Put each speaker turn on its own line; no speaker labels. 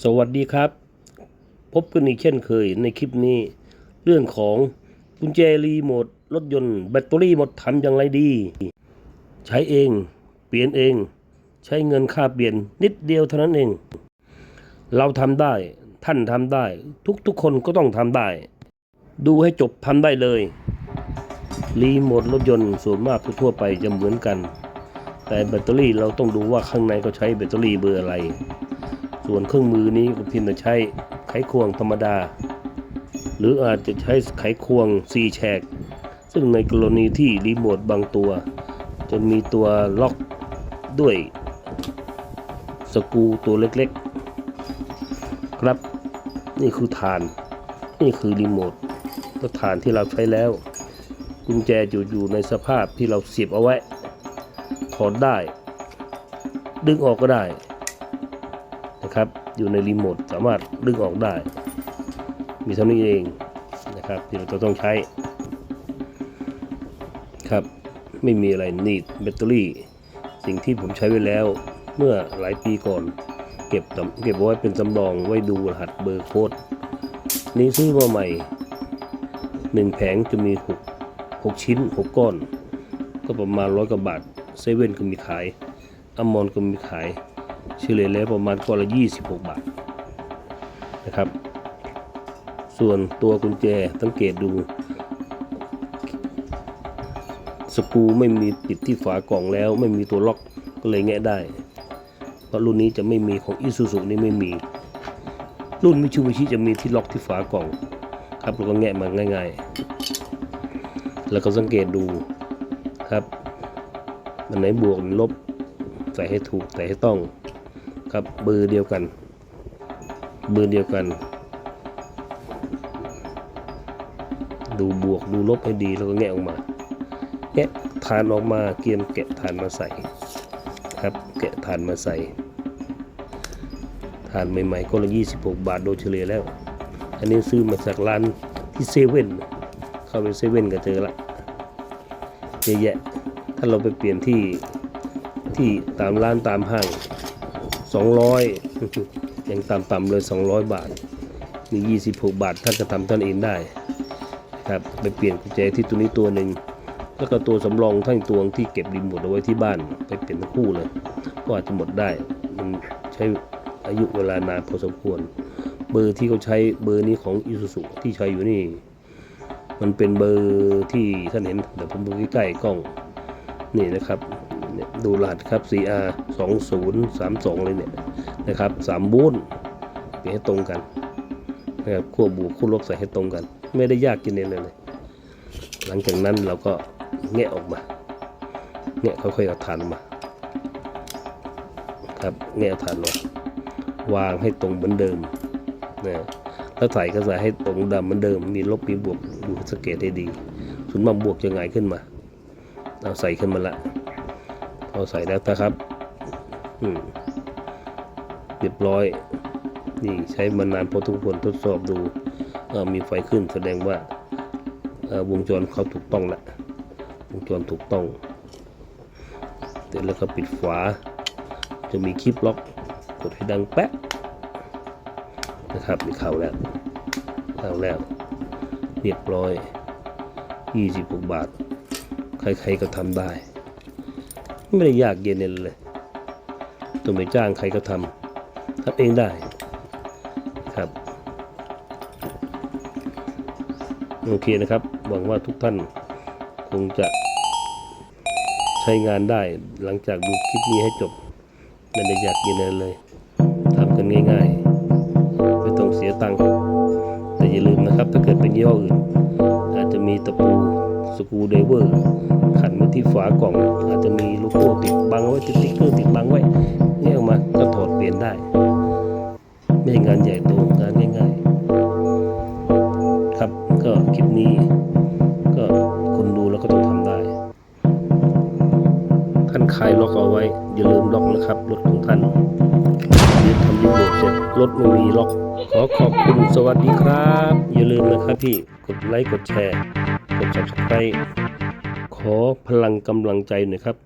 สวัสดีครับ พบกันอีกเช่นเคยในคลิปนี้ เรื่องของกุญแจรีโมทรถยนต์แบตเตอรี่หมดทำอย่างไรดี ใช้เอง เปลี่ยนเอง ใช้เงินค่าเปลี่ยนนิดเดียวเท่านั้นเอง เราทำได้ท่านทำได้ ทุกๆคนก็ต้องทำได้ ดูให้จบทำได้เลย รีโมทรถยนต์ส่วนมากทั่วไปจะเหมือนกัน แต่แบตเตอรี่เราต้องดูว่าข้างในก็ใช้แบตเตอรี่เบอร์อะไร ส่วนเครื่องมือนี้ก็เพียงแต่ใช้ไขควงธรรมดา หรืออาจจะใช้ไขควงซีแฉก ซึ่งในกรณีที่รีโมทบางตัว จะมีตัวล็อกด้วยสกูตัวเล็กๆ ครับ นี่คือฐาน นี่คือรีโมทแล้วฐานที่เราใช้แล้ว กุญแจอยู่อยู่ในสภาพที่เราเสียบเอาไว้ถอดได้ ดึงออกก็ได้ นะครับ อยู่ในรีโมทสามารถดึงออกได้ มีเท่านี้เองนะครับ ที่เราจะต้องใช้ครับ ไม่มีอะไรนีดแบตเตอรี่ สิ่งที่ผมใช้ไว้แล้วเมื่อหลายปีก่อน เก็บเก็บไว้เป็นสำรองไว้ดูรหัสเบอร์โค้ดนี้ซื้อมาใหม่หนึ่งแผงจะมีหกหกชิ้นหกก้อน ก็ประมาณร้อยกว่าบาทเซเว่นก็มีขายอมอนก็มีขาย เฉลี่ยแล้วประมาณก้อนละ 26 บาทนะครับ ส่วนตัวกุญแจสังเกตดู สกูไม่มีปิดที่ฝากล่องแล้ว ไม่มีตัวล็อกก็เลยแงะได้ เพราะรุ่นนี้จะไม่มีของอิซูซุนี่ไม่มี รุ่นมิชูบิชิจะมีที่ล็อกที่ฝากล่อง ครับแล้วก็แงะมาง่าย ๆ แล้วก็สังเกตดูครับอันไหนบวกอันลบใส่ให้ถูกใส่ให้ต้อง ครับเบอร์เดียวกัน เบอร์เดียวกัน ดูบวกดูลบให้ดีแล้วก็แงะออกมาแงะฐานออกมาเกียมแกะฐานมาใส่ครับแกะฐานมาใส่ฐานใหม่ๆก็ละ26 บาทโดยเฉลี่ยแล้ว อันนี้ซื้อมาจากร้านที่เซเว่นเข้าไปเซเว่นก็เจอละเยอะแยะถ้าเราไปเปลี่ยนที่ที่ตามร้านตามห้าง 200 ยังต่ำๆเลย 200 บาทมี26 บาทท่านจะทำท่านเองได้ครับไปเปลี่ยนกุญแจที่ตัวนี้ตัวหนึ่งแล้วก็ตัวสำรองทั้งตัวที่เก็บรีโมทเอาไว้ที่บ้าน ไปเปลี่ยนทั้งคู่เลยก็อาจจะหมดได้มันใช้อายุเวลานานพอสมควร เบอร์ที่เขาใช้เบอร์นี้ของอิซูซุที่ใช้อยู่นี่ มันเป็นเบอร์ที่ท่านเห็นเดี๋ยวผมดูใกล้ๆกล้องนี่นะครับ เนี่ยดูรหัสครับ CR 2032เลยเนี่ยนะครับ3บูนเปลี่ยนให้ตรงกันนะครับขั้วบวกขั้วลบใส่ให้ตรงกัน ไม่ได้ยากกินเองเลย หลังจากนั้นเราก็แงะออกมาแงะค่อยๆเอาฐานมาครับแงะเอาฐานออกมาวางให้ตรงเหมือนเดิมนะถ้าใส่ก็ใส่ให้ตรงดำเหมือนเดิม มีลบมีบวกดูสังเกตให้ดี ส่วนมากบวกจะหงายขึ้นมาเอาใส่ขึ้นมาละ เอาใส่แล้วนะครับอืมเรียบร้อย นี่ใช้มานานพอทุกคนทดสอบดูมีไฟขึ้นแสดงว่าวงจรเขาถูกต้องละวงจรถูกต้องเสร็จแล้วก็ปิดฝา จะมีคลิปล็อกกดให้ดังแป๊ะนะครับนี่เข้าแล้วเข้าแล้ว เรียบร้อย 26 บาท ใครๆก็ทำได้ ไม่ได้ยากเย็นเลยต้องไปจ้างใครก็ทำทำเองได้ครับ โอเคนะครับ หวังว่าทุกท่านคงจะใช้งานได้หลังจากดูคลิปนี้ให้จบไม่ได้อยากเย็นเลยทำกันง่ายๆ ไม่ต้องเสียตังค์แต่อย่าลืมนะครับ ถ้าเกิดเป็นยี่ห้ออื่น อาจจะมีตะปูสกรูไดเวอร์ขัน ที่ฝากล่องอาจจะมีโลโก้ติดบังไว้ติดติ๊กเกอร์ติดบังไว้เนี่ยออกมาก็ถอดเปลี่ยนได้ ไม่ใช่งานใหญ่โตงานง่ายๆ ครับก็คลิปนี้ ก็คนดูแล้วก็ต้องทำได้ ท่านคลายล็อกเอาไว้ อย่าลืมล็อกนะครับรถของท่านยืนทำรีโมทเสร็จรถไม่มีล็อก ขอขอบคุณสวัสดีครับ อย่าลืมนะครับพี่กดไลค์กดแชร์กด subscribe ขอพลังกำลังใจหน่อยครับ